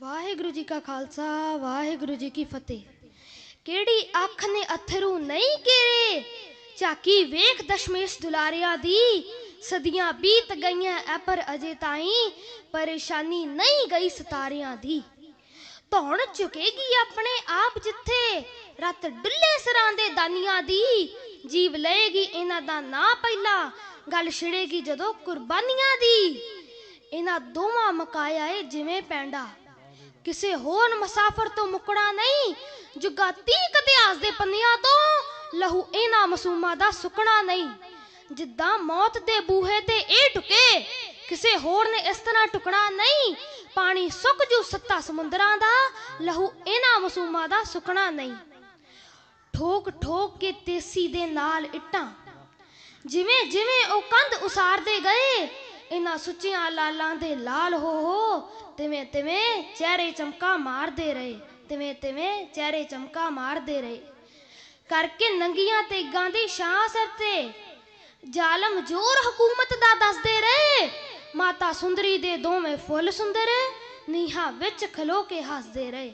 ਵਾਹਿਗੁਰੂ ਜੀ ਕਾ ਖਾਲਸਾ, ਵਾਹਿਗੁਰੂ ਜੀ ਕੀ ਫਤਿਹ। ਕਿਹੜੀ ਅੱਖ ਨੇ ਅਥਰੂ ਨਹੀਂ ਕੀਰੇ ਝਾਕੀ ਵੇਖ ਦਸ਼ਮੇਸ਼ ਦੁਲਾਰਿਆ ਦੀ। ਸਦੀਆਂ ਬੀਤ ਗਈਆਂ ਐ ਪਰ ਅਜੇ ਤਾਈਂ ਪਰੇਸ਼ਾਨੀ ਨਹੀਂ ਗਈ ਸਤਾਰਿਆਂ ਦੀ। ਧੌਣ ਝੁਕੇਗੀ ਆਪਣੇ ਆਪ ਜਿੱਥੇ, ਰਤ ਡੁੱਲੇ ਸਰਾਂ ਦੇ ਦਾਨੀਆਂ ਦੀ। ਜੀਵ ਲਏਗੀ ਇਹਨਾਂ ਦਾ ਨਾਂ ਪਹਿਲਾ, ਗੱਲ ਛਿੜੇਗੀ ਜਦੋਂ ਕੁਰਬਾਨੀਆਂ ਦੀ। ਇਹਨਾਂ ਦੋਵਾਂ ਮਕਾਇਆ ਏ ਜਿਵੇਂ ਪੈਂਡਾ। ਕਿਸੇ ਹੋਰ ਮੁਸਾਫਰ ਤੋਂ ਮੁਕਣਾ ਨਹੀਂ। ਜੁਗਾ ਤੀਕ ਇਤਿਹਾਸ ਦੇ ਪੰਨਿਆਂ ਤੋਂ ਲਹੂ ਇਹਨਾਂ ਮਾਸੂਮਾਂ ਦਾ ਸੁੱਕਣਾ ਨਹੀਂ। ਜਿੱਦਾਂ ਮੌਤ ਦੇ ਬੂਹੇ ਤੇ ਇਹ ਟੁਕੇ ਕਿਸੇ ਹੋਰ ਨੇ ਇਸ ਤਰ੍ਹਾਂ ਟੁਕਣਾ ਨਹੀਂ। ਪਾਣੀ ਸੁੱਕ ਜੂ ਸੱਤਾ ਸਮੁੰਦਰਾਂ ਦਾ, ਲਹੂ ਇਹਨਾਂ ਮਾਸੂਮਾਂ ਦਾ ਸੁੱਕਣਾ ਨਹੀਂ। ਠੋਕ ਠੋਕ ਕੇ ਤੇਸੀ ਦੇ ਨਾਲ ਇੱਟਾਂ। ਜਿਵੇਂ ਜਿਵੇਂ ਉਹ ਕੰਧ ਉਸਾਰਦੇ ਗਏ ਇਹਨਾਂ ਸੁੱਚੀਆਂ ਲਾਲਾਂ ਦੇ ਲਾਲ ਹੋ ਹੋ, ਤਿਵੇਂ ਤਿਵੇਂ ਚਿਹਰੇ ਚਮਕਾ ਮਾਰਦੇ ਰਹੇ, ਤਿਵੇਂ ਤਿਵੇਂ ਚਿਹਰੇ ਚਮਕਾ ਮਾਰਦੇ ਰਹੇ। ਕਰਕੇ ਨੰਗੀਆਂ ਤੇਗਾਂ ਦੀ ਛਾਂ ਸਿਰ ਤੇ ਜ਼ਾਲਮ ਜ਼ੋਰ ਹਕੂਮਤ ਦਾ ਦੱਸਦੇ ਰਹੇ। ਮਾਤਾ ਸੁੰਦਰੀ ਦੇ ਦੋਵੇਂ ਫੁੱਲ ਸੁੰਦਰ, ਨੀਹਾਂ ਵਿੱਚ ਖਲੋ ਕੇ ਹੱਸਦੇ ਰਹੇ।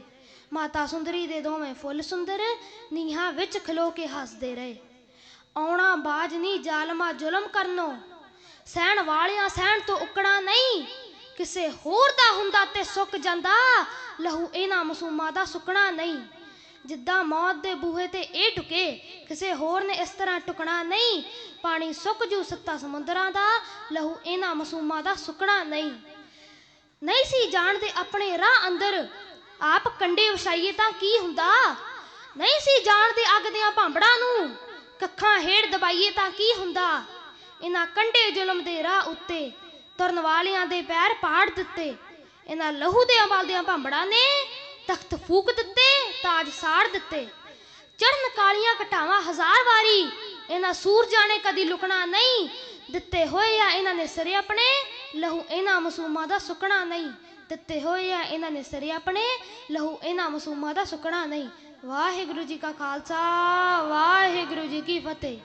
ਮਾਤਾ ਸੁੰਦਰੀ ਦੇ ਦੋਵੇਂ ਫੁੱਲ ਸੁੰਦਰ, ਨੀਹਾਂ ਵਿੱਚ ਖਲੋ ਕੇ ਹੱਸਦੇ ਰਹੇ। ਆਉਣਾ ਬਾਜ ਨਹੀਂ ਜ਼ਾਲਮਾ ਜ਼ੁਲਮ ਕਰਨੋ ਸਹਿਣ ਵਾਲਿਆਂ ਸਹਿਣ ਤੋਂ ਉਕਣਾ ਨਹੀਂ। ਕਿਸੇ ਹੋਰ ਦਾ ਹੁੰਦਾ ਤੇ ਸੁੱਕ ਜਾਂਦਾ। ਲਹੂ ਇਹਨਾਂ ਮਾਸੂਮਾਂ ਦਾ ਸੁੱਕਣਾ ਨਹੀਂ। ਜਿੱਦਾਂ ਮੌਤ ਦੇ ਬੂਹੇ ਤੇ ਇਹ ਟੁਕੇ ਕਿਸੇ ਹੋਰ ਨੇ ਇਸ ਤਰ੍ਹਾਂ ਟੁਕਣਾ ਨਹੀਂ। ਪਾਣੀ ਸੁੱਕ ਜੂ ਸੱਤਾ ਸਮੁੰਦਰਾਂ ਦਾ, ਲਹੂ ਇਹਨਾਂ ਮਾਸੂਮਾਂ ਦਾ ਸੁੱਕਣਾ ਨਹੀਂ। ਨਹੀਂ ਸੀ ਜਾਣਦੇ ਆਪਣੇ ਰਾਹ ਅੰਦਰ, ਆਪ ਕੰਡੇ ਵਿਛਾਈਏ ਤਾਂ ਕੀ ਹੁੰਦਾ? ਨਹੀਂ ਸੀ ਜਾਣਦੇ ਅੱਗ ਦੀਆਂ ਭਾਂਬੜਾਂ ਨੂੰ, ਕੱਖਾਂ ਹੇੜ ਦਬਾਈਏ ਤਾਂ ਕੀ ਹੁੰਦਾ? ਇਹਨਾਂ ਕੰਡੇ ਜ਼ੁਲਮ ਦੇ ਰਾਹ ਉੱਤੇ ਤੁਰਨ ਵਾਲਿਆਂ ਦੇ ਪੈਰ ਪਾੜ ਦਿੱਤੇ। ਇਹਨਾਂ ਲਹੂ ਦੇ ਅਮਲ ਭਾਂਬੜਾਂ ਨੇ ਤਖਤ ਫੂਕ ਦਿੱਤੇ, ਤਾਜ ਸਾੜ ਦਿੱਤੇ। ਚੜਨ ਕਾਲੀਆਂ ਘਟਾਵਾਂ ਹਜ਼ਾਰ ਵਾਰੀ ਇਹਨਾਂ ਸੂਰਜਾਂ ਨੇ ਕਦੀ ਲੁਕਣਾ ਨਹੀਂ ਦਿੱਤੇ ਹੋਏ ਆ ਇਹਨਾਂ ਨੇ ਸਿਰੇ ਆਪਣੇ, ਲਹੂ ਇਹਨਾਂ ਮਾਸੂਮਾਂ ਦਾ ਸੁੱਕਣਾ ਨਹੀਂ। ਦਿੱਤੇ ਹੋਏ ਆ ਇਹਨਾਂ ਨੇ ਸਿਰੇ ਆਪਣੇ, ਲਹੂ ਇਹਨਾਂ ਮਾਸੂਮਾਂ ਦਾ ਸੁੱਕਣਾ ਨਹੀਂ। ਵਾਹਿਗੁਰੂ ਜੀ ਕਾ ਖਾਲਸਾ, ਵਾਹਿਗੁਰੂ ਜੀ ਕੀ ਫਤਿਹ।